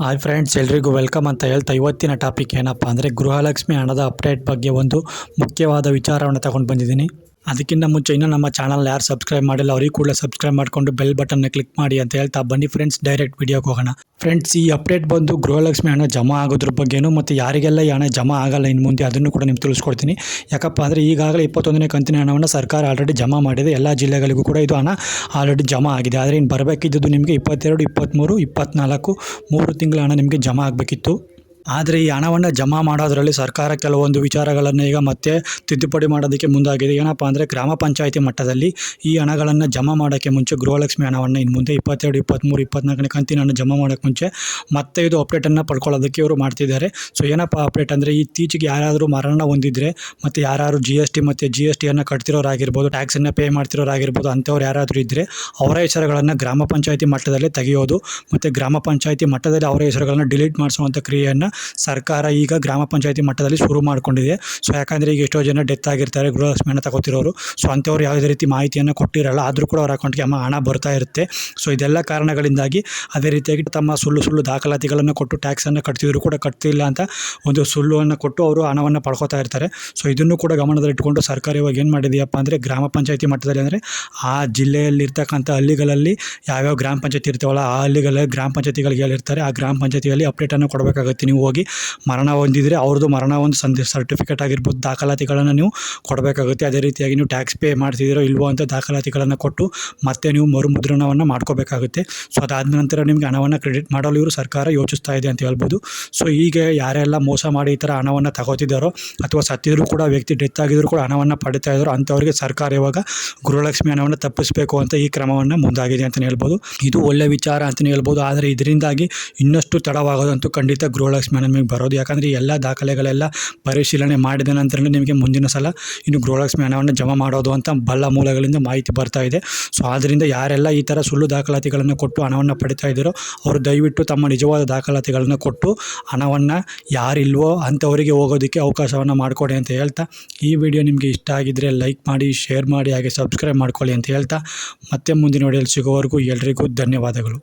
Hi friends ಎಲ್ರಿಗೂ welcome ಅಂತ ಹೇಳ್ತಾ ಇವತ್ತಿನ ಟಾಪಿಕ್ ಏನಪ್ಪ ಅಂದರೆ ಗೃಹಲಕ್ಷ್ಮಿ ಹಣದ ಅಪ್ಡೇಟ್ ಬಗ್ಗೆ ಒಂದು ಮುಖ್ಯವಾದ ವಿಚಾರವನ್ನು ತಗೊಂಡು ಬಂದಿದ್ದೀನಿ. ಅದಕ್ಕಿಂತ ಮುಂಚೆ ಇನ್ನೂ ನಮ್ಮ ಚಾನಲ್ ಯಾರು ಸಬ್ಸ್ಕ್ರೈಬ್ ಮಾಡಿಲ್ಲ, ಅವ್ರಿಗೆ ಕೂಡಲೇ ಸಬ್ಸ್ಕ್ರೈಬ್ ಮಾಡಿಕೊಂಡು ಬೆಲ್ ಬಟನ್ನ ಕ್ಲಿಕ್ ಮಾಡಿ ಅಂತ ಹೇಳ್ತಾ ಬನ್ನಿ ಫ್ರೆಂಡ್ಸ್ ಡೈರೆಕ್ಟ್ ವಿಡಿಯೋಗೆ ಹೋಗೋಣ. ಫ್ರೆಂಡ್ಸ್ ಈ ಅಪ್ಡೇಟ್ ಬಂದು ಗೃಹಲಕ್ಷ್ಮಿ ಹಣ ಜಮಾ ಆಗೋದ್ರ ಬಗ್ಗೆನೂ ಮತ್ತು ಯಾರಿಗೆಲ್ಲ ಈ ಹಣ ಜಮಾ ಆಗಲ್ಲ ಇನ್ನು ಮುಂದೆ ಅದನ್ನು ಕೂಡ ನಿಮ್ಗೆ ತಿಳಿಸ್ಕೊಡ್ತೀನಿ. ಯಾಕಪ್ಪ ಅಂದರೆ ಈಗಾಗಲೇ ಇಪ್ಪತ್ತೊಂದನೇ ಕಂತಿನ ಹಣವನ್ನು ಸರ್ಕಾರ ಆಲ್ರೆಡಿ ಜಮಾ ಮಾಡಿದೆ. ಎಲ್ಲ ಜಿಲ್ಲೆಗಳಿಗೂ ಕೂಡ ಇದು ಹಣ ಆಲ್ರೆಡಿ ಜಮಾ ಆಗಿದೆ. ಆದರೆ ಇನ್ನು ಬರಬೇಕಿದ್ದು ನಿಮಗೆ ಇಪ್ಪತ್ತೆರಡು ಇಪ್ಪತ್ತ್ಮೂರು ಇಪ್ಪತ್ತ್ನಾಲ್ಕು ಮೂರು ತಿಂಗಳ ಹಣ ನಿಮಗೆ ಜಮಾ ಆಗಬೇಕಿತ್ತು. ಆದರೆ ಈ ಹಣವನ್ನು ಜಮಾ ಮಾಡೋದರಲ್ಲಿ ಸರ್ಕಾರ ಕೆಲವೊಂದು ವಿಚಾರಗಳನ್ನು ಈಗ ಮತ್ತೆ ತಿದ್ದುಪಡಿ ಮಾಡೋದಕ್ಕೆ ಮುಂದಾಗಿದೆ. ಏನಪ್ಪ ಅಂದರೆ ಗ್ರಾಮ ಪಂಚಾಯಿತಿ ಮಟ್ಟದಲ್ಲಿ ಈ ಹಣಗಳನ್ನು ಜಮಾ ಮಾಡೋಕ್ಕೆ ಮುಂಚೆ ಗೃಹಲಕ್ಷ್ಮಿ ಹಣವನ್ನು ಇನ್ನು ಮುಂದೆ ಇಪ್ಪತ್ತೆರಡು ಇಪ್ಪತ್ತ್ಮೂರು ಇಪ್ಪತ್ತ್ನಾಲ್ಕನೇ ಕಂತಿನ ಜಮಾ ಮಾಡೋಕ್ಕೆ ಮುಂಚೆ ಮತ್ತೆ ಇದು ಅಪ್ಡೇಟನ್ನು ಪಡ್ಕೊಳ್ಳೋದಕ್ಕೆ ಇವರು ಮಾಡ್ತಿದ್ದಾರೆ. ಸೊ ಏನಪ್ಪ ಅಪ್ಡೇಟ್ ಅಂದರೆ ಇತ್ತೀಚೆಗೆ ಯಾರಾದರೂ ಮರಣ ಹೊಂದಿದ್ರೆ ಮತ್ತು ಯಾರು ಜಿ ಎಸ್ ಟಿ ಮತ್ತು ಜಿ ಎಸ್ ಟಿಯನ್ನು ಕಟ್ತಿರೋರಾಗಿರ್ಬೋದು ಟ್ಯಾಕ್ಸನ್ನು ಪೇ ಮಾಡ್ತಿರೋರಾಗಿರ್ಬೋದು, ಅಂಥವ್ರು ಯಾರಾದರೂ ಇದ್ದರೆ ಅವರ ಹೆಸರುಗಳನ್ನು ಗ್ರಾಮ ಪಂಚಾಯಿತಿ ಮಟ್ಟದಲ್ಲೇ ತೆಗೆಯೋದು ಮತ್ತು ಗ್ರಾಮ ಪಂಚಾಯಿತಿ ಮಟ್ಟದಲ್ಲಿ ಅವರ ಹೆಸರುಗಳನ್ನು ಡಿಲೀಟ್ ಮಾಡಿಸುವಂಥ ಕ್ರಿಯೆಯನ್ನು ಸರ್ಕಾರ ಈಗ ಗ್ರಾಮ ಪಂಚಾಯಿತಿ ಮಟ್ಟದಲ್ಲಿ ಶುರು ಮಾಡಿಕೊಂಡಿದೆ. ಸೊ ಯಾಕಂದರೆ ಈಗ ಎಷ್ಟೋ ಜನ ಡೆತ್ ಆಗಿರ್ತಾರೆ ಗೃಹಲಕ್ಷ್ಮಿಯನ್ನು ತಗೋತಿರೋರು. ಸೊ ಅಂಥವ್ರು ಯಾವುದೇ ರೀತಿ ಮಾಹಿತಿಯನ್ನು ಕೊಟ್ಟಿರಲ್ಲ, ಆದರೂ ಕೂಡ ಅವ್ರ ಅಕೌಂಟ್ಗೆ ಅಮ್ಮ ಹಣ ಬರ್ತಾ ಇರುತ್ತೆ. ಸೊ ಇದೆಲ್ಲ ಕಾರಣಗಳಿಂದಾಗಿ ಅದೇ ರೀತಿಯಾಗಿ ತಮ್ಮ ಸುಳ್ಳು ಸುಳ್ಳು ದಾಖಲಾತಿಗಳನ್ನು ಕೊಟ್ಟು ಟ್ಯಾಕ್ಸನ್ನು ಕಟ್ತಿದ್ರು ಕೂಡ ಕಟ್ತಿಲ್ಲ ಅಂತ ಒಂದು ಸುಳ್ಳುವನ್ನು ಕೊಟ್ಟು ಅವರು ಹಣವನ್ನು ಪಡ್ಕೋತಾ ಇರ್ತಾರೆ. ಸೊ ಇದನ್ನು ಕೂಡ ಗಮನದಲ್ಲಿಟ್ಟುಕೊಂಡು ಸರ್ಕಾರ ಇವಾಗ ಏನು ಮಾಡಿದೆಯಪ್ಪ ಅಂದರೆ ಗ್ರಾಮ ಪಂಚಾಯಿತಿ ಮಟ್ಟದಲ್ಲಿ ಅಂದರೆ ಆ ಜಿಲ್ಲೆಯಲ್ಲಿರ್ತಕ್ಕಂಥ ಹಳ್ಳಿಗಳಲ್ಲಿ ಯಾವ್ಯಾವ ಗ್ರಾಮ ಪಂಚಾಯತಿ ಇರ್ತಾವಲ್ಲ, ಆ ಹಳ್ಳಿಗಳಲ್ಲಿ ಗ್ರಾಮ ಪಂಚಾಯತಿಗಳಿಗೆ ಹೇಳಿರ್ತಾರೆ ಆ ಗ್ರಾಮ ಪಂಚಾಯತಿಯಲ್ಲಿ ಅಪ್ಡೇಟನ್ನು ಕೊಡಬೇಕಾಗುತ್ತೆ. ನೀವು ಹೋಗಿ ಮರಣ ಹೊಂದಿದರೆ ಅವ್ರದ್ದು ಮರಣ ಒಂದು ಸಂದಿ ಸರ್ಟಿಫಿಕೇಟ್ ಆಗಿರ್ಬೋದು, ದಾಖಲಾತಿಗಳನ್ನು ನೀವು ಕೊಡಬೇಕಾಗುತ್ತೆ. ಅದೇ ರೀತಿಯಾಗಿ ನೀವು ಟ್ಯಾಕ್ಸ್ ಪೇ ಮಾಡ್ತಿದ್ದೀರೋ ಇಲ್ವೋ ಅಂತ ದಾಖಲಾತಿಗಳನ್ನು ಕೊಟ್ಟು ಮತ್ತೆ ನೀವು ಮರುಮುದ್ರಣವನ್ನು ಮಾಡ್ಕೋಬೇಕಾಗುತ್ತೆ. ಸೊ ಅದಾದ ನಂತರ ನಿಮಗೆ ಹಣವನ್ನು ಕ್ರೆಡಿಟ್ ಮಾಡಲು ಇವರು ಸರ್ಕಾರ ಯೋಚಿಸ್ತಾ ಇದೆ ಅಂತ ಹೇಳ್ಬೋದು. ಸೊ ಈಗ ಯಾರೆಲ್ಲ ಮೋಸ ಮಾಡಿ ಈ ಥರ ಹಣವನ್ನು ತಗೋತಿದ್ದಾರೋ ಅಥವಾ ಸತ್ತಿದ್ರು ಕೂಡ ವ್ಯಕ್ತಿ ಡೆತ್ ಆಗಿದ್ರು ಕೂಡ ಹಣವನ್ನು ಪಡಿತಾ ಇದ್ದರು ಅಂಥವ್ರಿಗೆ ಸರ್ಕಾರ ಇವಾಗ ಗೃಹಲಕ್ಷ್ಮಿ ಹಣವನ್ನು ತಪ್ಪಿಸಬೇಕು ಅಂತ ಈ ಕ್ರಮವನ್ನು ಮುಂದಾಗಿದೆ ಅಂತಲೇ ಹೇಳ್ಬೋದು. ಇದು ಒಳ್ಳೆಯ ವಿಚಾರ ಅಂತಲೇ ಹೇಳ್ಬೋದು. ಆದರೆ ಇದರಿಂದಾಗಿ ಇನ್ನಷ್ಟು ತಡವಾಗೋದಂತೂ ಖಂಡಿತ ಗೃಹಲಕ್ಷ್ಮಿ ನಿಮಗೆ ಬರೋದು. ಯಾಕಂದರೆ ಎಲ್ಲ ದಾಖಲೆಗಳೆಲ್ಲ ಪರಿಶೀಲನೆ ಮಾಡಿದ ನಂತರನೇ ನಿಮಗೆ ಮುಂದಿನ ಸಲ ಇನ್ನು ಗೃಹಲಕ್ಷ್ಮಿ ಹಣವನ್ನು ಜಮಾ ಮಾಡೋದು ಅಂತ ಬಲ್ಲ ಮೂಲಗಳಿಂದ ಮಾಹಿತಿ ಬರ್ತಾ ಇದೆ. ಸೊ ಆದ್ದರಿಂದ ಯಾರೆಲ್ಲ ಈ ಥರ ಸುಳ್ಳು ದಾಖಲಾತಿಗಳನ್ನು ಕೊಟ್ಟು ಹಣವನ್ನು ಪಡಿತಾ ಇದ್ದೀರೋ, ಅವರು ದಯವಿಟ್ಟು ತಮ್ಮ ನಿಜವಾದ ದಾಖಲಾತಿಗಳನ್ನು ಕೊಟ್ಟು ಹಣವನ್ನು ಯಾರಿಲ್ವೋ ಅಂಥವರಿಗೆ ಹೋಗೋದಕ್ಕೆ ಅವಕಾಶವನ್ನು ಮಾಡಿಕೊಡಿ ಅಂತ ಹೇಳ್ತಾ, ಈ ವಿಡಿಯೋ ನಿಮಗೆ ಇಷ್ಟ ಆಗಿದ್ದರೆ ಲೈಕ್ ಮಾಡಿ ಶೇರ್ ಮಾಡಿ, ಹಾಗೆ ಸಬ್ಸ್ಕ್ರೈಬ್ ಮಾಡ್ಕೊಳ್ಳಿ ಅಂತ ಹೇಳ್ತಾ, ಮತ್ತೆ ಮುಂದಿನ ವಿಡಿಯೋಲಿ ಸಿಗೋವರೆಗೂ ಎಲ್ರಿಗೂ ಧನ್ಯವಾದಗಳು.